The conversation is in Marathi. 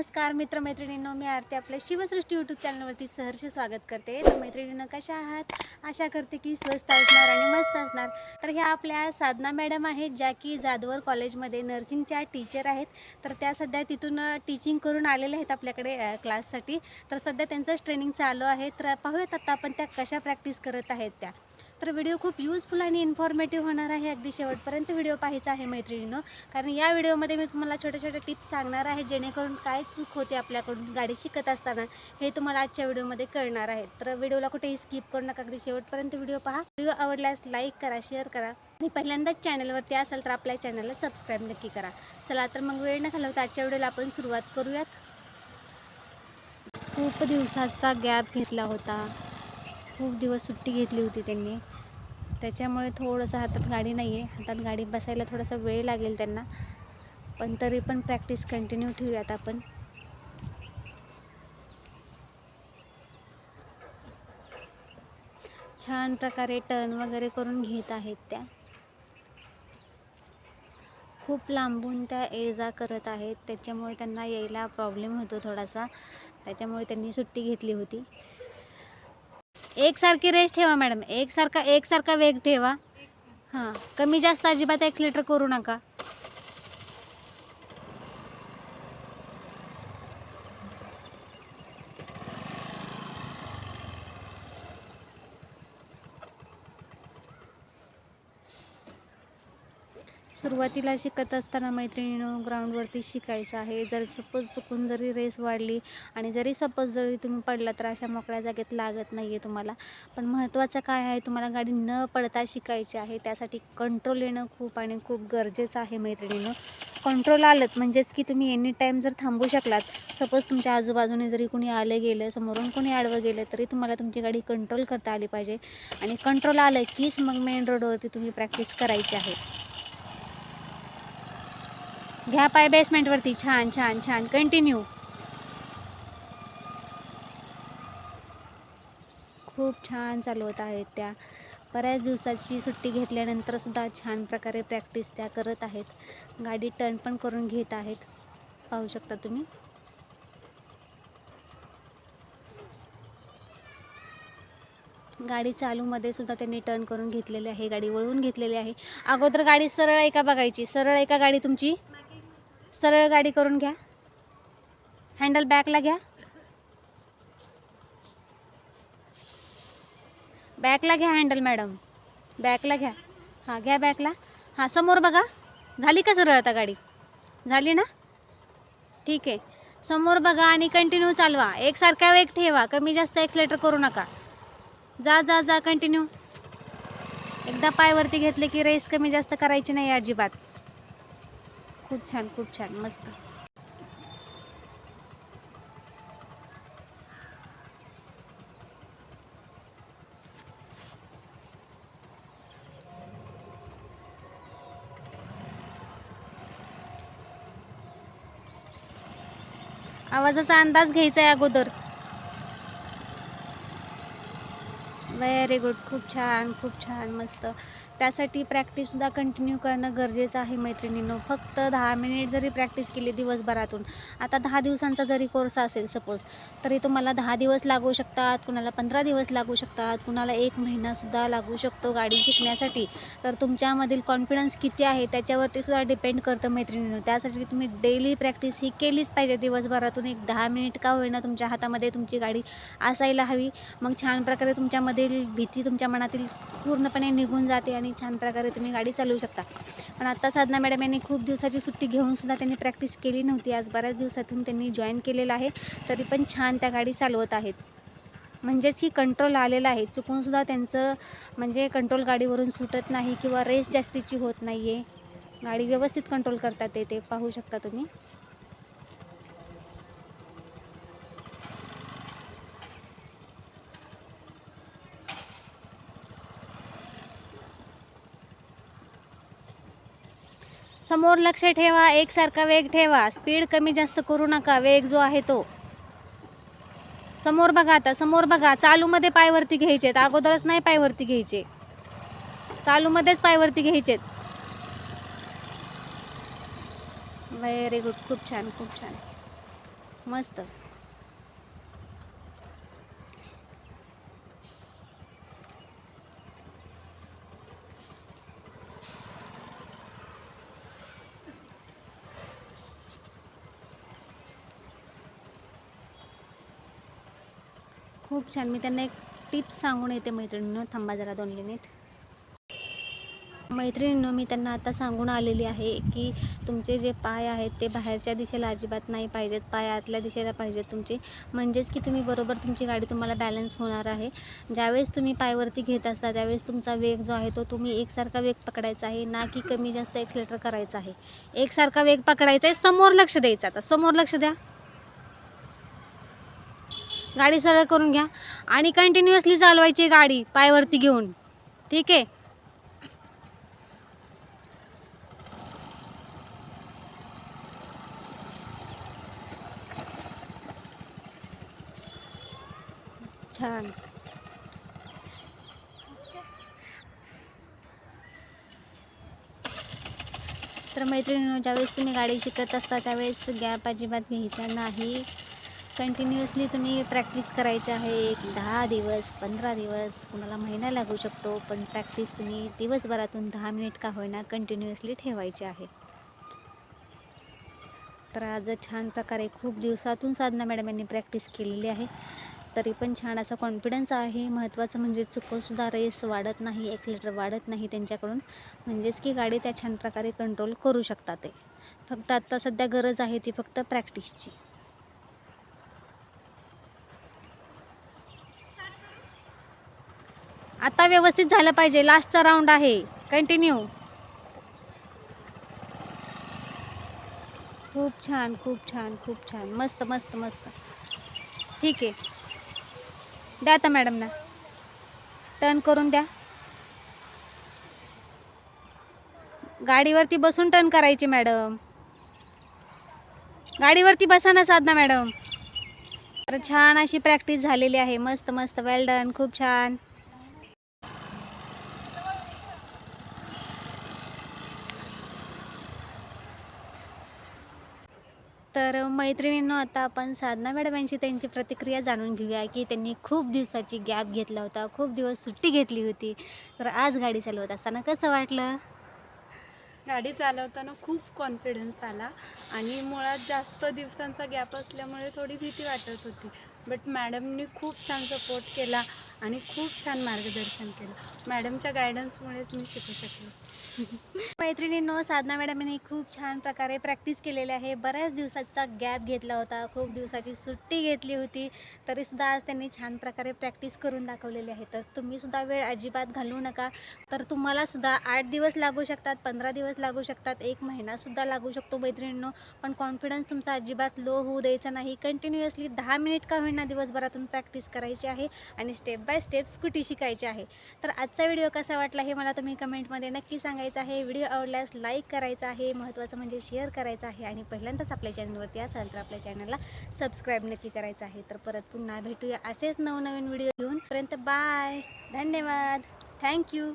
नमस्कार मित्रमैत्रिणींनो. मी आरती आपल्या शिवसृष्टी यूट्यूब चॅनलवरती सहर्ष स्वागत करते. तर मैत्रिणींना कशा आहात? आशा करते की स्वस्त असणार आणि मस्त असणार. तर ह्या आपल्या साधना मॅडम आहेत ज्या की जाधवर कॉलेजमध्ये नर्सिंगच्या टीचर आहेत. तर त्या सध्या तिथून टीचिंग करून आलेल्या आहेत आपल्याकडे क्लाससाठी तर सध्या त्यांचंच ट्रेनिंग चालू आहे. तर पाहूयात आता आपण त्या कशा प्रॅक्टिस करत आहेत त्या. तर व्हिडिओ खूप यूजफुल आणि इन्फॉर्मेटिव्ह होणार आहे अगदी शेवटपर्यंत व्हिडिओ पाहायचा आहे मैत्रिणीनं. कारण या व्हिडिओमध्ये मी तुम्हाला छोट्या छोट्या टिप्स सांगणार आहे जेणेकरून काय चूक होते आपल्याकडून गाडी शिकत असताना हे तुम्हाला आजच्या व्हिडिओमध्ये कळणार आहे. तर व्हिडिओला कुठेही स्किप करू नका अगदी शेवटपर्यंत व्हिडिओ पहा. व्हिडिओ आवडल्यास लाईक करा शेअर करा. आणि पहिल्यांदाच चॅनलवरती असाल तर आपल्या चॅनलला सबस्क्राईब नक्की करा. चला तर मग वेळ न घालवता आजच्या व्हिडिओला आपण सुरुवात करूयात. खूप दिवसाचा गॅप घेतला होता. खूप दिवस सुट्टी घेतली होती त्यांनी. त्याच्यामुळे थोडंसं हातात गाडी नाही आहे. हातात गाडी बसायला थोडासा वेळ लागेल त्यांना. पण तरी पण प्रॅक्टिस कंटिन्यू ठेवूयात आपण. छान प्रकारे टर्न वगैरे करून घेत आहेत त्या. खूप लांबून त्या ये जा करत आहेत. त्याच्यामुळे त्यांना यायला प्रॉब्लेम होतो थोडासा. त्याच्यामुळे त्यांनी सुट्टी घेतली होती. एकसारखी रेस ठेवा मॅडम. एकसारखा एकसारखा वेग ठेवा. हां. कमी जास्त अजिबात ॲक्सिलेटर करू नका. सुरुवातीला शिकत असताना मैत्रिणीनं ग्राउंडवरती शिकायचं आहे. जर सपोज चुकून जरी रेस वाढली आणि जरी सपोज जरी तुम्ही पडला तर अशा मोकळ्या जागेत लागत नाही आहे तुम्हाला. पण महत्त्वाचं काय आहे? तुम्हाला गाडी न पडता शिकायची आहे. त्यासाठी कंट्रोल येणं खूप आणि खूप गरजेचं आहे मैत्रिणीनं. कंट्रोल आलं म्हणजेच की तुम्ही एनी टाईम जर थांबू शकलात सपोज तुमच्या आजूबाजूने जरी कोणी आलं गेलं समोरून कोणी आडवं गेलं तरी तुम्हाला तुमची गाडी कंट्रोल करता आली पाहिजे. आणि कंट्रोल आलं कीच मग मेन रोडवरती तुम्ही प्रॅक्टिस करायची आहे. घ्या पाय बेसमेंटवरती छान छान छान. कंटिन्यू खूप छान चालवत आहेत त्या. बऱ्याच दिवसाची सुट्टी घेतल्यानंतरसुद्धा छान प्रकारे प्रॅक्टिस त्या करत आहेत. गाडी टर्न पण करून घेत आहेत. पाहू शकता तुम्ही. गाडी चालूमध्ये सुद्धा त्यांनी टर्न करून घेतलेली आहे. गाडी वळवून घेतलेली आहे. अगोदर गाडी सरळ आहे का बघायची? सरळ आहे का गाडी तुमची? सरळ गाडी करून घ्या. हँडल बॅकला घ्या. बॅकला घ्या हँडल मॅडम बॅकला घ्या. हां घ्या बॅकला हां समोर बघा. झाली का सरळ आता गाडी? झाली ना? ठीक आहे. समोर बघा आणि कंटिन्यू चालवा. एकसारखा वेग ठेवा. कमी जास्त एक्सलेटर करू नका. जा जा जा कंटिन्यू एकदा पायवरती घेतले की रेस कमी जास्त करायची नाही अजिबात. खूप छान खूप छान. मस्त. आवाजाचा अंदाज घ्यायचा आहे अगोदर. व्हेरी गुड खूप छान खूप छान मस्त. त्यासाठी प्रॅक्टिससुद्धा कंटिन्यू करणं गरजेचं आहे मैत्रिणींनो. फक्त दहा मिनिट जरी प्रॅक्टिस केली दिवसभरातून आता दहा दिवसांचा जरी कोर्स असेल सपोज तरी तुम्हाला दहा दिवस लागू शकतात कुणाला पंधरा दिवस लागू शकतात कुणाला एक महिनासुद्धा लागू शकतो गाडी शिकण्यासाठी. तर तुमच्यामधील कॉन्फिडन्स किती आहे त्याच्यावरती सुद्धा डिपेंड करतं मैत्रिणींनो. त्यासाठी तुम्ही डेली प्रॅक्टिस ही केलीच पाहिजे दिवसभरातून एक दहा मिनिट का होईना तुमच्या हातामध्ये तुमची गाडी असायला हवी. मग छान प्रकारे तुमच्यामध्ये मनातील भीती तुमच्या मनातील पूर्णपणे निघून जाते आणि छान प्रकारे तुम्ही गाडी चालवू शकता. पण आत्ता साधना मॅडम यांनी खूप दिवसाची सुट्टी घेऊन सुद्धा त्यांनी प्रॅक्टिस केली नव्हती. आज बऱ्याच दिवसातून त्यांनी जॉईन केलेलं आहे. तरी पण छान त्या गाडी चालवत आहेत. म्हणजेच की कंट्रोल आलेला आहे. चुकूनसुद्धा त्यांचं म्हणजे कंट्रोल गाडीवरून सुटत नाही किंवा रेस जास्तीची होत नाही आहे गाडी व्यवस्थित कंट्रोल करतात ते ते पाहू शकता तुम्ही. समोर लक्ष ठेवा एकसारखा वेग ठेवा. स्पीड कमी जास्त करू नका वेग जो आहे तो. समोर बघा आता समोर बघा. चालूमध्ये पायवरती घ्यायचेत. अगोदरच नाही पायवरती घ्यायचे. चालूमध्येच पायवरती घ्यायचेत. व्हेरी गुड खूप छान खूप छान. मस्त. खूप छान. मी त्यांना एक टिप्स सांगून येते मैत्रिणीनं. थांबा जरा दोन मिनिट. मैत्रिणीनं मी त्यांना आता सांगून आलेली आहे की तुमचे जे पाय आहेत ते बाहेरच्या दिशेला अजिबात नाही पाहिजेत. पाय आतल्या दिशेला पाहिजेत तुमचे. म्हणजेच की तुम्ही बरोबर तुमची गाडी तुम्हाला बॅलन्स होणार आहे. ज्यावेळेस तुम्ही पायवरती घेत असता त्यावेळेस तुमचा वेग जो आहे तो तुम्ही एकसारखा वेग पकडायचा आहे. ना की कमी जास्त एक्सलेटर करायचा आहे. एकसारखा वेग पकडायचा आहे. समोर लक्ष द्यायचं. आता समोर लक्ष द्या. गाडी सरळ करून घ्या आणि कंटिन्युअसली चालवायची गाडी पायवरती घेऊन. ठीक आहे? छान. तर मैत्रिणी ज्यावेळेस तुम्ही गाडी शिकत असता त्यावेळेस गॅप अजिबात घ्यायचा नाही. कंटिन्युअसली तुम्ही प्रॅक्टिस करायची आहे. एक दहा दिवस पंधरा दिवस कुणाला महिना लागू शकतो पण प्रॅक्टिस तुम्ही दिवसभरातून दहा मिनिट का होईना कंटिन्युअसली ठेवायची आहे. तर आज छान प्रकारे खूप दिवसातून साधना मॅडम यांनी प्रॅक्टिस केलेली आहे. तरी पण छान असा कॉन्फिडन्स आहे. महत्त्वाचं म्हणजे चुकूनसुद्धा रेस वाढत नाही एक्सिलेटर वाढत नाही त्यांच्याकडून. म्हणजेच की गाडी त्या छान प्रकारे कंट्रोल करू शकतात ते. फक्त आत्ता सध्या गरज आहे ती फक्त प्रॅक्टिसची आता व्यवस्थित झालं पाहिजे. लास्टचा राऊंड आहे. कंटिन्यू खूप छान खूप छान खूप छान. मस्त मस्त मस्त. ठीक आहे. द्या आता मॅडमना. टर्न करून द्या. गाडीवरती बसून टर्न करायची मॅडम. गाडीवरती बसा ना साधना मॅडम. तर छान अशी प्रॅक्टिस झालेली आहे. मस्त मस्त. वेल डन खूप छान तर मैत्रिणींनो आता आपण साधना मॅडम यांची त्यांची प्रतिक्रिया जाणून घेऊया की त्यांनी खूप दिवसाची गॅप घेतला होता खूप दिवस सुट्टी घेतली होती. तर आज गाडी चालवत असताना कसं वाटलं? गाडी चालवताना खूप कॉन्फिडन्स आला आणि मुळात जास्त दिवसांचा गॅप असल्यामुळे थोडी भीती वाटत होती. बट मॅडमनी खूप छान सपोर्ट केला आणि खूप छान मार्गदर्शन केलं. मॅडमच्या गायडन्समुळेच मी शिकू शकले. मैत्रिणींनो साधना मॅडम यांनी खूप छान प्रकारे प्रॅक्टिस केलेली आहे. बऱ्याच दिवसाचा गॅप घेतला होता. खूप दिवसाची सुट्टी घेतली होती. तरीसुद्धा आज त्यांनी छान प्रकारे प्रॅक्टिस करून दाखवलेली आहे. तर तुम्हीसुद्धा वेळ अजिबात घालवू नका. तर तुम्हालासुद्धा आठ दिवस लागू शकतात पंधरा दिवस लागू शकतात एक महिनासुद्धा लागू शकतो मैत्रिणींनो. पण कॉन्फिडन्स तुमचा अजिबात लो होऊ द्यायचा नाही. कंटिन्युअसली दहा मिनिट का होईना दिवसभरातून प्रॅक्टिस करायची आहे आणि स्टेप बाय स्टेप स्कूटी शिकायची आहे. तर आजचा व्हिडिओ कसा वाटला हे मला तुम्ही कमेंटमध्ये नक्की सांगा. सांगायचं आहे व्हिडिओ आवडल्यास लाईक करायचा आहे महत्त्वाचं म्हणजे शेअर करायचं आहे आणि पहिल्यांदाच आपल्या चॅनलवरती असाल तर आपल्या चॅनलला सबस्क्राईब नक्की करायचं आहे. तर परत पुन्हा भेटूया असेच नवनवीन व्हिडिओ घेऊन. पर्यंत बाय धन्यवाद. थँक्यू